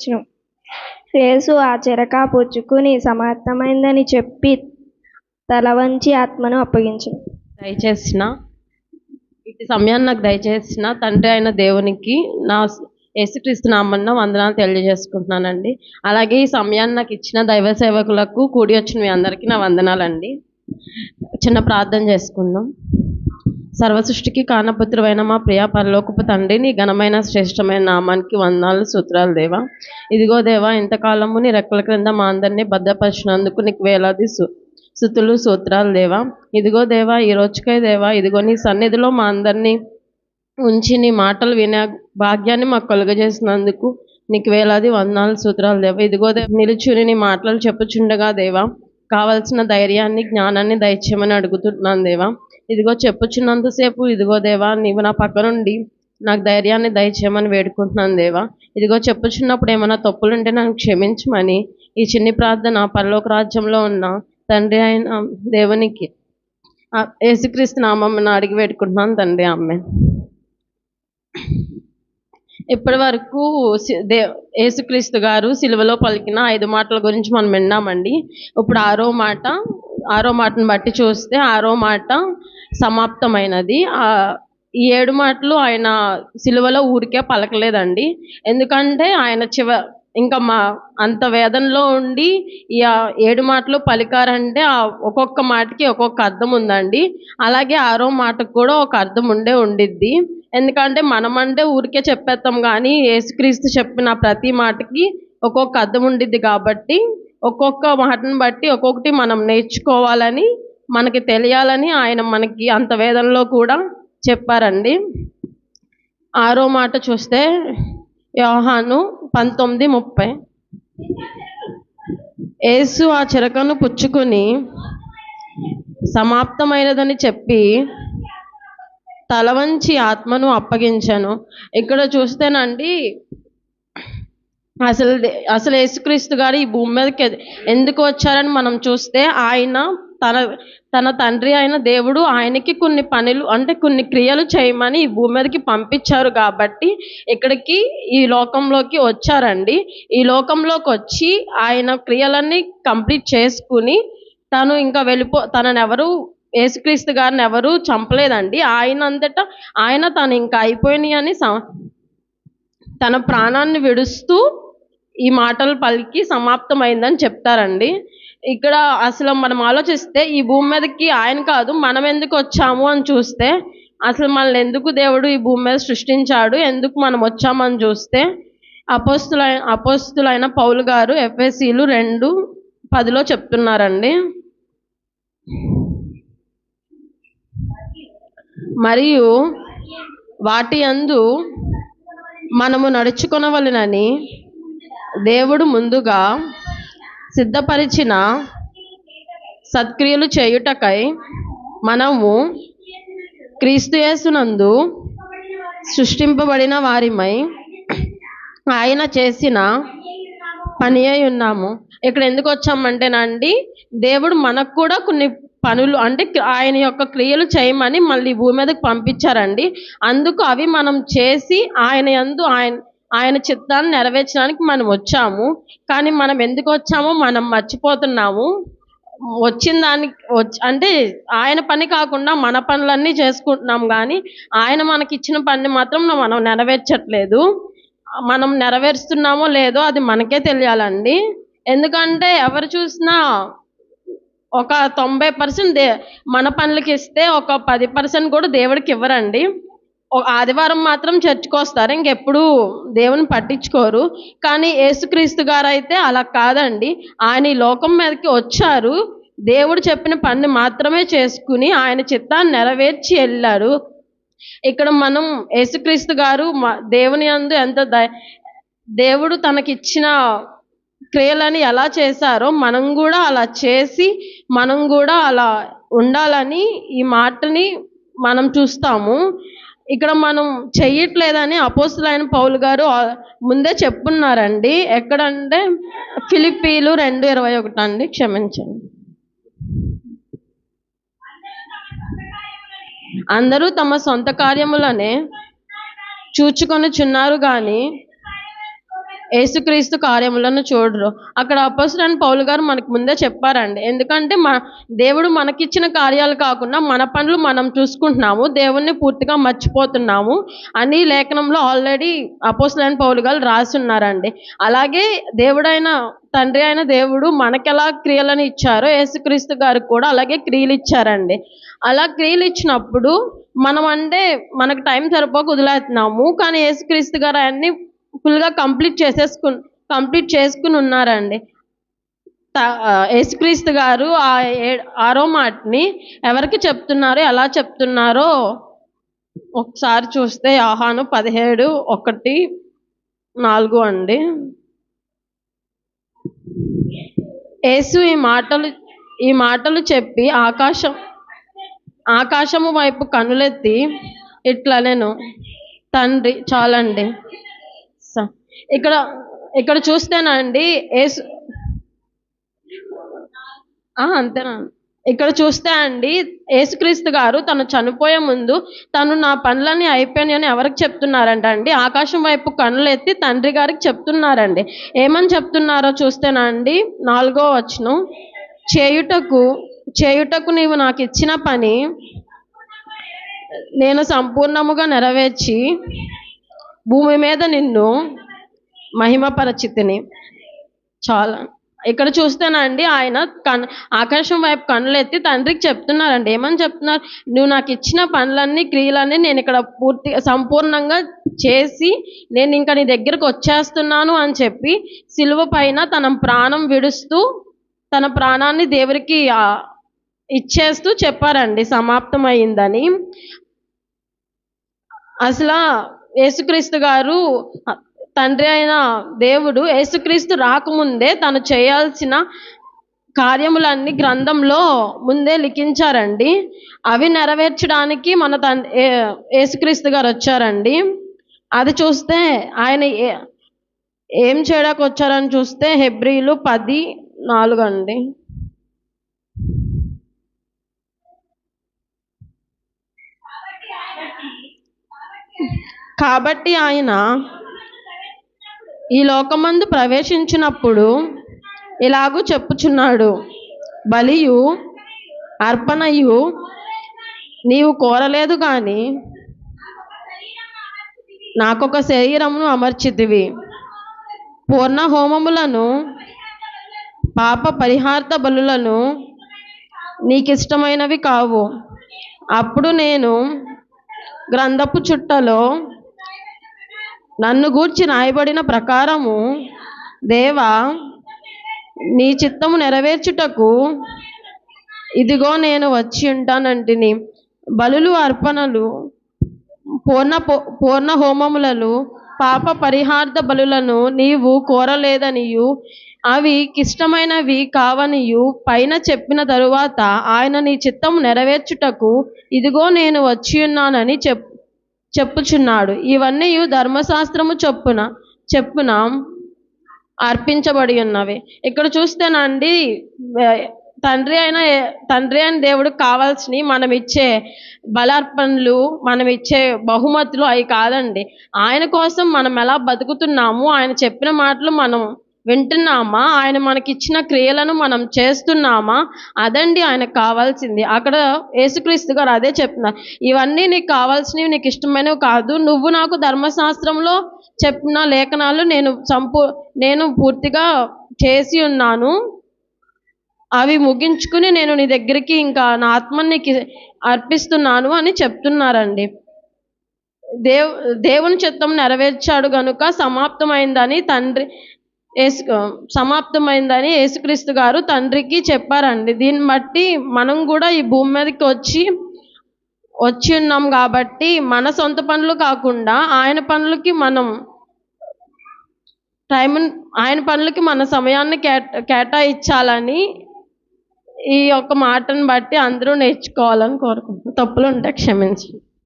వచ్చును. యేసు ఆ చెరక పుచ్చుకుని సమర్థమైందని చెప్పి తల వంచి ఆత్మను అప్పగించు దయచేసిన ఇటు సమయాన్ని నాకు దయచేసిన తండ్రి అయిన దేవునికి నా యేసుక్రీస్తు నామన్న వందనాలు తెలియజేసుకుంటున్నానండి. అలాగే ఈ సమయాన్ని నాకు ఇచ్చిన దైవ సేవకులకు కూడి వచ్చిన మీ అందరికీ నా వందనాలండి. చిన్న ప్రార్థన చేసుకుందాం. సర్వసృష్టికి కానపుత్రువైన మా ప్రియా పరలోకపు తండ్రి నీ ఘనమైన శ్రేష్టమైన నామానికి వందనాలు సూత్రాలు దేవా. ఇదిగో దేవా ఇంతకాలము నీ రెక్కల క్రింద మా అందరినీ భద్రపరిచినందుకు నీకు వేలాది సు సుతులు సూత్రాలు దేవా. ఇదిగో దేవా ఈ రోజుకై దేవా ఇదిగో నీ సన్నిధిలో మా అందరినీ ఉంచి నీ మాటలు వినే భాగ్యాన్ని మాకు కలుగజేసినందుకు నీకు వేలాది వందనాలు సూత్రాలు దేవా. ఇదిగో దేవ నిలుచుని నీ మాటలు చెప్పుచుండగా దేవా కావలసిన ధైర్యాన్ని జ్ఞానాన్ని దయచేయమని అడుగుతున్నాను దేవా. ఇదిగో చెప్పుచున్నంతసేపు ఇదిగో దేవా నీవు నా పక్క నుండి నాకు ధైర్యాన్ని దయచేయమని వేడుకుంటున్నాను దేవా. ఇదిగో చెప్పుచున్నప్పుడు ఏమైనా తప్పులుంటే నన్ను క్షమించమని ఈ చిన్ని ప్రార్థన పరలోక రాజ్యంలో ఉన్న తండ్రి అయిన దేవునికి యేసుక్రీస్తు నామమ్మని అడిగి పెట్టుకుంటున్నాను తండ్రి అమ్మే ఇప్పటి వరకు దే యేసుక్రీస్తు గారు సిలువలో పలికిన ఐదు మాటల గురించి మనం విన్నామండి. ఇప్పుడు ఆరో మాట ఆరో మాటను బట్టి చూస్తే ఆరో మాట సమాప్తమైనది. ఈ ఏడు మాటలు ఆయన సిలువలో ఊరికే పలకలేదండి. ఎందుకంటే ఆయన చివ ఇంకా మా అంత వేదనలో ఉండి ఈ ఏడు మాటలు పలికారంటే ఆ ఒక్కొక్క మాటకి ఒక్కొక్క అర్థం ఉందండి. అలాగే ఆరో మాటకు కూడా ఒక అర్థం ఉండే ఉండిద్ది. ఎందుకంటే మనమంటే ఊరికే చెప్పేస్తాం కానీ యేసుక్రీస్తు చెప్పిన ప్రతి మాటకి ఒక్కొక్క అర్థం ఉండిద్ది కాబట్టి ఒక్కొక్క మాటను బట్టి ఒక్కొక్కటి మనం నేర్చుకోవాలని మనకి తెలియాలని ఆయన మనకి అంత వేదనలో కూడా చెప్పారండి. ఆరో మాట చూస్తే యోహాను పంతొమ్మిది ముప్పై. యేసు ఆ చిరకను పుచ్చుకొని సమాప్తమైనదని చెప్పి తల వంచి ఆత్మను అప్పగించాను. ఇక్కడ చూస్తేనండి అసలు అసలు యేసుక్రీస్తు గారు ఈ భూమి మీదకి ఎందుకు వచ్చారని మనం చూస్తే ఆయన తన తన తండ్రి అయిన దేవుడు ఆయనకి కొన్ని పనులు అంటే కొన్ని క్రియలు చేయమని ఈ భూమి మీదకి పంపించారు కాబట్టి ఇక్కడికి ఈ లోకంలోకి వచ్చారండి. ఈ లోకంలోకి వచ్చి ఆయన క్రియలన్నీ కంప్లీట్ చేసుకుని తను ఇంకా వెళ్ళిపో తనని ఎవరు యేసుక్రీస్తు గారిని ఎవరు చంపలేదండి. ఆయన అంతటా ఆయన తను ఇంకా అయిపోయినాయి అని తన ప్రాణాన్ని విడుస్తూ ఈ మాటలు పలికి సమాప్తమైందని చెప్తారండి. ఇక్కడ అసలు మనం ఆలోచిస్తే ఈ భూమి మీదకి ఆయన కాదు మనం ఎందుకు వచ్చాము అని చూస్తే అసలు మనల్ని ఎందుకు దేవుడు ఈ భూమి మీద సృష్టించాడు ఎందుకు మనం వచ్చామని చూస్తే అపోస్తుల అపోస్తులైన పౌలు గారు ఎఫ్ఎస్సీలు రెండు పదిలో చెప్తున్నారండి. మరియు వాటి అందు మనము నడుచుకొనవలెనని దేవుడు ముందుగా సిద్ధపరిచిన సత్క్రియలు చేయుటకై మనము క్రీస్తుయేసునందు సృష్టింపబడిన వారిమై ఆయన చేసిన పని అయి ఉన్నాము. ఇక్కడ ఎందుకు వచ్చామంటేనండి దేవుడు మనకు కూడా కొన్ని పనులు అంటే ఆయన యొక్క క్రియలు చేయమని మళ్ళీ భూమి మీదకి పంపించారండి. అందుకు అవి మనం చేసి ఆయన యందు ఆయన ఆయన చిత్తాన్ని నెరవేర్చడానికి మనం వచ్చాము. కానీ మనం ఎందుకు వచ్చామో మనం మర్చిపోతున్నాము. వచ్చిన దానికి వచ్చి అంటే ఆయన పని కాకుండా మన పనులన్నీ చేసుకుంటున్నాం కానీ ఆయన మనకి ఇచ్చిన పని మాత్రం మనం నెరవేర్చట్లేదు. మనం నెరవేరుస్తున్నామో లేదో అది మనకే తెలియాలండి. ఎందుకంటే ఎవరు చూసినా ఒక తొంభై పర్సెంట్ దే మన పనులకి ఇస్తే ఒక పది పర్సెంట్ కూడా దేవుడికి ఇవ్వరండి. ఆదివారం మాత్రం చర్చికి వస్తారు. ఇంకెప్పుడు దేవుని పట్టించుకోరు. కానీ యేసుక్రీస్తు గారు అయితే అలా కాదండి. ఆయన ఈ లోకం మీదకి వచ్చారు. దేవుడు చెప్పిన పని మాత్రమే చేసుకుని ఆయన చిత్తాన్ని నెరవేర్చి వెళ్ళారు. ఇక్కడ మనం యేసుక్రీస్తు గారు మ- దేవుని యందు ఎంత దేవుడు తనకిచ్చిన క్రియలని ఎలా చేశారో మనం కూడా అలా చేసి మనం కూడా అలా ఉండాలని ఈ మాటని మనం చూస్తాము. ఇక్కడ మనం చెయ్యట్లేదని అపోస్తులైన పౌలు గారు ముందే చెప్పున్నారండి. ఎక్కడంటే ఫిలిప్పీలు రెండు ఇరవై ఒకటి అండి. క్షమించండి. అందరూ తమ సొంత కార్యములనే చూచుకొనుచున్నారు కానీ యేసుక్రీస్తు కార్యములను చూడరు. అక్కడ అపోస్తులైన పౌలు గారు మనకు ముందే చెప్పారండి. ఎందుకంటే మన దేవుడు మనకిచ్చిన కార్యాలు కాకుండా మన పనులు మనం చూసుకుంటున్నాము. దేవుణ్ణి పూర్తిగా మర్చిపోతున్నాము అని లేఖనంలో ఆల్రెడీ అపోస్తులైన పౌలు గారు రాసున్నారండి. అలాగే దేవుడైన తండ్రి అయిన దేవుడు మనకెలా క్రియలను ఇచ్చారో యేసుక్రీస్తు గారికి కూడా అలాగే క్రియలు ఇచ్చారండి. అలా క్రియలు ఇచ్చినప్పుడు మనం అంటే మనకు టైం సరిపోక వదిలేస్తున్నాము. కానీ యేసుక్రీస్తు గారు అన్ని ఫుల్గా కంప్లీట్ చేసేసుకు కంప్లీట్ చేసుకుని ఉన్నారండి. యేసుక్రీస్తు గారు ఆ ఏ- ఆరో మాటని ఎవరికి చెప్తున్నారో ఎలా చెప్తున్నారో ఒకసారి చూస్తే ఆహాను పదిహేడు ఒకటి నాలుగు అండి. యేసు ఈ మాటలు ఈ మాటలు చెప్పి ఆకాశం ఆకాశము వైపు కనులెత్తి ఇట్లా నేను తండ్రి చాలండి ఇక్కడ ఇక్కడ చూస్తేనండి అండి ఏసు అంతేనా ఇక్కడ చూస్తే అండి యేసుక్రీస్తు గారు తను చనిపోయే ముందు తను నా పనులన్నీ అయిపోయినాయని ఎవరికి చెప్తున్నారంట అండి? ఆకాశం వైపు కనులెత్తి తండ్రి గారికి చెప్తున్నారండి. ఏమని చెప్తున్నారో చూస్తేనా అండి? నాలుగో వచనం. చేయుటకు చేయుటకు నీవు నాకు ఇచ్చిన పని నేను సంపూర్ణముగా నెరవేర్చి భూమి మీద నిన్ను మహిమపరచితిని. చాలా. ఇక్కడ చూస్తేనండి ఆయన కన్ ఆకాశం వైపు కన్నులెత్తి తండ్రికి చెప్తున్నారండి. ఏమని చెప్తున్నారు? నువ్వు నాకు ఇచ్చిన పనులన్నీ క్రియలన్నీ నేను ఇక్కడ పూర్తి సంపూర్ణంగా చేసి నేను ఇంకా నీ దగ్గరకు వచ్చేస్తున్నాను అని చెప్పి సిలువ పైన తన ప్రాణం విడుస్తూ తన ప్రాణాన్ని దేవుడికి ఇచ్చేస్తూ చెప్పారండి. సమాప్తమైందని. అసలు యేసుక్రీస్తు గారు తండ్రి అయిన దేవుడు యేసుక్రీస్తు రాకముందే తను చేయాల్సిన కార్యములన్నీ గ్రంథంలో ముందే లిఖించారండి. అవి నెరవేర్చడానికి మన తన్ ఏ- యేసుక్రీస్తు గారు వచ్చారండి. అది చూస్తే ఆయన ఏ- ఏం చేయడానికి వచ్చారని చూస్తే హెబ్రిలు పది నాలుగు అండి. కాబట్టి ఆయన ఈ లోకమందు ప్రవేశించినప్పుడు ఇలాగూ చెప్పుచున్నాడు. బలియు అర్పణయు నీవు కోరలేదు కానీ నాకొక శరీరమును అమర్చితివి. పూర్ణ హోమములను పాప పరిహార్థ బలులను నీకిష్టమైనవి కావు. అప్పుడు నేను గ్రంథపు చుట్టలో నన్ను గూర్చి రాయబడిన ప్రకారము దేవా నీ చిత్తము నెరవేర్చుటకు ఇదిగో నేను వచ్చి ఉంటానంటిని. బలులు అర్పణలు పూర్ణ పూర్ణ హోమములను పాప పరిహార్థ బలులను నీవు కోరలేదనియు. అవి కిష్టమైనవి కావనియు. పైన చెప్పిన తరువాత ఆయన నీ చిత్తము నెరవేర్చుటకు ఇదిగో నేను వచ్చి ఉన్నానని చెప్పు. చెప్పుచున్నాడు. ఇవన్నీ ధర్మశాస్త్రము చొప్పున చెప్పున అర్పించబడి ఉన్నవి ఇక్కడ చూస్తేనండి తండ్రి అయిన తండ్రి అయిన దేవుడికి కావాల్సినవి మనం ఇచ్చే బలార్పణలు మనం ఇచ్చే బహుమతులు అవి కాదండి. ఆయన కోసం మనం ఎలా బతుకుతున్నాము ఆయన చెప్పిన మాటలు మనం వింటున్నామా? ఆయన మనకిచ్చిన క్రియలను మనం చేస్తున్నామా? అదండి ఆయనకు కావాల్సింది. అక్కడ యేసుక్రీస్తు గారు అదే చెప్తున్నారు. ఇవన్నీ నీకు కావాల్సినవి నీకు ఇష్టమైనవి కాదు. నువ్వు నాకు ధర్మశాస్త్రంలో చెప్పిన లేఖనాలు నేను సంపూ నేను పూర్తిగా చేసి ఉన్నాను. అవి ముగించుకుని నేను నీ దగ్గరికి ఇంకా నా ఆత్మని అర్పిస్తున్నాను అని చెప్తున్నారండి. దేవ్ దేవుని చిత్తం నెరవేర్చాడు గనుక సమాప్తమైందని తండ్రి యేసు సమాప్తమైందని యేసుక్రీస్తు గారు తండ్రికి చెప్పారండి. దీన్ని బట్టి మనం కూడా ఈ భూమి మీదకి వచ్చి వచ్చి ఉన్నాం కాబట్టి మన సొంత పనులు కాకుండా ఆయన పనులకి మనం టైం ఆయన పనులకి మన సమయాన్ని కేటా కేటాయించాలని ఈ యొక్క మాటను బట్టి అందరూ నేర్చుకోవాలని కోరుకుంటున్నాను తప్పులు ఉంటే క్షమించండి.